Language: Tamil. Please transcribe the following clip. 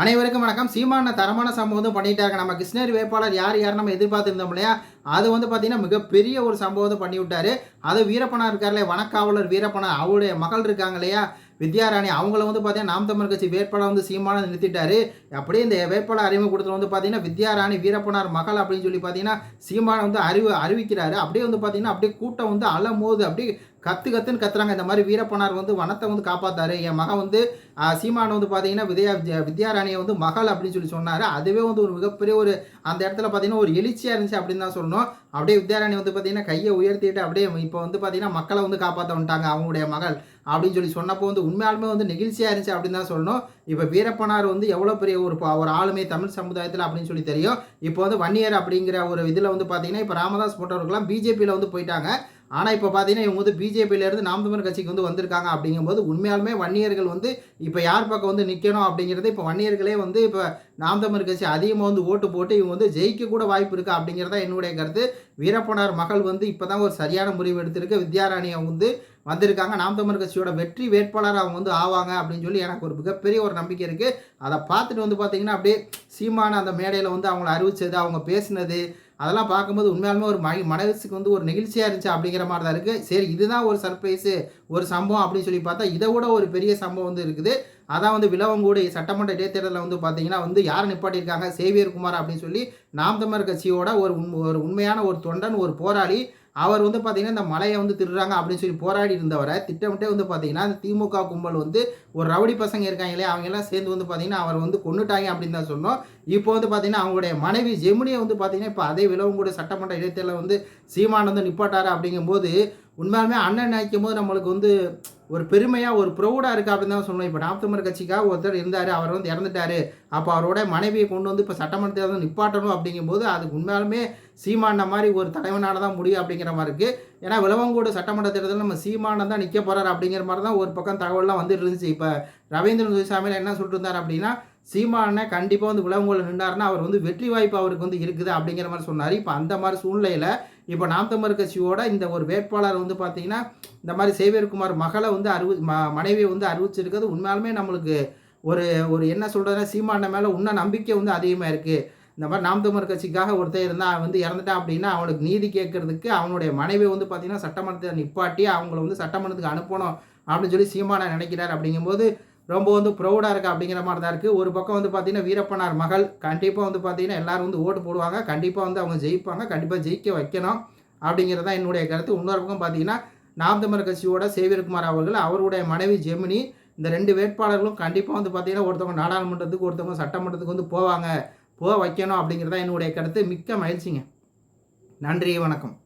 அனைவருக்கும் வணக்கம். சீமான தரமான சம்பவம் வந்து பண்ணிட்டாங்க நம்ம கிருஷ்ணகிரி வேட்பாளர் யார் யார் நம்ம எதிர்பார்த்துருந்தோம் இல்லையா? அது வந்து பார்த்தீங்கன்னா மிகப்பெரிய ஒரு சம்பவத்தை பண்ணிவிட்டார் பண்ணி விட்டாரு. அது வீரப்பனா இருக்கார்ல வனக்காவலர் வீரப்பனா அவருடைய மகள் இருக்காங்க இல்லையா? வித்யாராணி அவங்கள வந்து பார்த்தீங்கன்னா நாம் தமிழ் கட்சி வேட்பாளர் வந்து சீமான நிறுத்திட்டாரு. அப்படியே இந்த வேட்பாளர் அறிமுக கொடுத்தது வந்து பார்த்தீங்கன்னா வித்யாராணி வீரப்பனார் மகள் அப்படின்னு சொல்லி பார்த்தீங்கன்னா சீமான வந்து அறிவு அறிவிக்கிறாரு. அப்படியே வந்து பார்த்தீங்கன்னா அப்படியே கூட்டம் வந்து அலமோது. அப்படியே கத்து கத்துன்னு கத்துறாங்க. இந்த மாதிரி வீரப்பனார் வந்து வனத்தை வந்து காப்பாத்தாரு. என் மகன் வந்து சீமான வந்து பார்த்தீங்கன்னா வித்யா வித்யாராணியை வந்து மகள் அப்படின்னு சொல்லி சொன்னார். அதுவே வந்து ஒரு மிகப்பெரிய ஒரு அந்த இடத்துல பார்த்தீங்கன்னா ஒரு எழுச்சியாக இருந்துச்சு அப்படின்னு தான் சொல்லணும். அப்படியே வித்யாராணி வந்து பார்த்தீங்கன்னா கையை உயர்த்திட்டு அப்படியே இப்போ வந்து பார்த்தீங்கன்னா மக்களை வந்து காப்பாற்ற வந்துட்டாங்க அவங்களுடைய மகள் அப்படின்னு சொல்லி சொன்னப்போ வந்து உண்மையாலுமே வந்து நெகிழ்ச்சியாக இருந்துச்சு அப்படின்னு தான் சொல்லணும். இப்போ வீரப்பனார் வந்து எவ்வளோ பெரிய ஒரு ஒரு ஆளுமை தமிழ் சமுதாயத்தில் அப்படின்னு சொல்லி தெரியும். இப்போ வந்து வன்னியர் அப்படிங்கிற ஒரு இதில் வந்து பார்த்தீங்கன்னா இப்போ ராமதாஸ் போன்றவர்கள்லாம் பிஜேபியில் வந்து போயிட்டாங்க. ஆனால் இப்போ பார்த்தீங்கன்னா இவங்க வந்து பிஜேபியிலேருந்து நாம் தமிழ் கட்சிக்கு வந்து வந்திருக்காங்க அப்படிங்கும்போது உண்மையாலுமே வன்னியர்கள் வந்து இப்போ யார் பக்கம் வந்து நிற்கணும் அப்படிங்கிறது இப்போ வன்னியர்களே வந்து இப்போ நாம் தமிழ் கட்சி அதிகமாக வந்து ஓட்டு போட்டு இவங்க வந்து ஜெயிக்க கூட வாய்ப்பு இருக்குது அப்படிங்கிறதா என்னுடைய கருத்து. வீரப்பனார் மகள் வந்து இப்போ தான் ஒரு சரியான முடிவு எடுத்திருக்கு. வித்யாராணி அவங்க வந்து வந்திருக்காங்க. நாம் தமிழ் கட்சியோட வெற்றி வேட்பாளர் அவங்க வந்து ஆவாங்க அப்படின்னு சொல்லி எனக்கு ஒரு மிகப்பெரிய ஒரு நம்பிக்கை இருக்குது அதை பார்த்துட்டு வந்து பார்த்தீங்கன்னா அப்படியே சீமான அந்த மேடையில் வந்து அவங்கள அறிவிச்சது அவங்க பேசினது அதெல்லாம் பார்க்கும்போது உண்மையாலுமே ஒரு மகி மனசுக்கு வந்து ஒரு நெகிழ்ச்சியாக இருந்துச்சு அப்படிங்கிற மாதிரி தான் இருக்குது சரி இதுதான் ஒரு சர்ப்ரைஸு ஒரு சம்பவம் அப்படின்னு சொல்லி பார்த்தா இதை விட ஒரு பெரிய சம்பவம் வந்து இருக்குது. அதான் வந்து விலவங்கூடு சட்டமன்ற இடைத்தேர்தலில் வந்து பார்த்தீங்கன்னா வந்து யார் நிப்பாட்டியிருக்காங்க? சேவியர் குமார் அப்படின்னு சொல்லி நாம் தமிழர் கட்சியோட ஒரு உண் ஒரு உண்மையான ஒரு தொண்டன் ஒரு போராளி அவர் வந்து பார்த்தீங்கன்னா இந்த மலையை வந்து திருடுறாங்க அப்படின்னு சொல்லி போராடி இருந்தவரை திட்டமிட்டே வந்து பார்த்தீங்கன்னா இந்த திமுக கும்பல் வந்து ஒரு ரவுடி பசங்க இருக்காங்க இல்லையா அவங்க எல்லாம் சேர்ந்து வந்து பார்த்தீங்கன்னா அவர் வந்து கொண்டுட்டாங்க அப்படின்னு தான் சொன்னோம். இப்போ வந்து பார்த்தீங்கன்னா அவங்களுடைய மனைவி ஜெமினியை வந்து பார்த்தீங்கன்னா இப்போ அதே விலவங்கூட சட்டமன்ற இடைத்தேர்தலில் வந்து சீமான் நிப்பாட்டாரு அப்படிங்கும்போது உண்மையாலுமே அண்ணன் நினைக்கும் போது நம்மளுக்கு வந்து ஒரு பெருமையாக ஒரு ப்ரௌடாக இருக்குது அப்படின்னு தான் சொன்னோம் இப்போ நாம் தமிழர் கட்சிக்காக ஒருத்தர் இருந்தார் அவர் வந்து இறந்துட்டார். அப்போ அவரோட மனைவியை கொண்டு வந்து இப்போ சட்டமன்றத்தில் வந்து நிப்பாட்டணும் அப்படிங்கும்போது அதுக்கு உண்மையாலுமே சீமான மாதிரி ஒரு தலைவனால தான் முடியும் அப்படிங்கிற மாதிரி இருக்குது ஏன்னா விளவங்கோடு சட்டமன்ற தேர்தலில் நம்ம சீமானம் தான் நிற்க போகிறார் அப்படிங்கிற மாதிரி தான் ஒரு பக்கம் தகவல்லாம் வந்துட்டு இருந்துச்சு. இப்போ ரவீந்திரன் துரைசாமியில் என்ன சொல்லிட்டு இருந்தார் அப்படின்னா சீமானை கண்டிப்பாக வந்து விளவங்கோடு நின்றாருன்னா அவர் வந்து வெற்றி வாய்ப்பு அவருக்கு வந்து இருக்குது அப்படிங்கிற மாதிரி சொன்னார். இப்போ அந்த மாதிரி சூழ்நிலையில் இப்போ நாம் தமிழர் கட்சியோட இந்த ஒரு வேட்பாளர் வந்து பார்த்தீங்கன்னா இந்த மாதிரி சேவியர்குமார் மகளை வந்து அறிவு ம மனைவியை வந்து அறிவிச்சிருக்கிறது உண்மையாலுமே நம்மளுக்கு ஒரு ஒரு என்ன சொல்கிறதுனா சீமான மேலே இன்னும் நம்பிக்கை வந்து அதிகமாக இருக்குது இந்த மாதிரி நாம் தமிழர் கட்சிக்காக ஒருத்தர் இருந்தால் அவன் வந்து இறந்துட்டான் அப்படின்னா அவனுக்கு நீதி கேட்கறதுக்கு அவனுடைய மனைவி வந்து பார்த்தீங்கன்னா சட்டமன்றத்தை நிப்பாட்டி அவங்கள வந்து சட்டமன்றத்துக்கு அனுப்பணும் அப்படின்னு சொல்லி சீமானா நினைக்கிறார். அப்படிங்கும்போது ரொம்ப வந்து ப்ரௌடாக இருக்குது அப்படிங்கிற மாதிரி தான் இருக்குது ஒரு பக்கம் வந்து பார்த்தீங்கன்னா வீரப்பனார் மகள் கண்டிப்பாக வந்து பார்த்தீங்கன்னா எல்லோரும் வந்து ஓட்டு போடுவாங்க. கண்டிப்பாக வந்து அவங்க ஜெயிப்பாங்க. கண்டிப்பாக ஜெயிக்க வைக்கணும் அப்படிங்கிறது தான் என்னுடைய கருத்து. இன்னொரு பக்கம் பார்த்தீங்கன்னா நாம் தமிழர் கட்சியோட சேவியர்குமார் அவர்கள் அவருடைய மனைவி ஜெமினி இந்த ரெண்டு வேட்பாளர்களும் கண்டிப்பாக வந்து பார்த்தீங்கன்னா ஒருத்தவங்க நாடாளுமன்றத்துக்கு ஒருத்தவங்க சட்டமன்றத்துக்கு வந்து போவாங்க. போக வைக்கணும் அப்படிங்கிறதா என்னுடைய கருத்து. மிக்க மகிழ்ச்சிங்க. நன்றி வணக்கம்.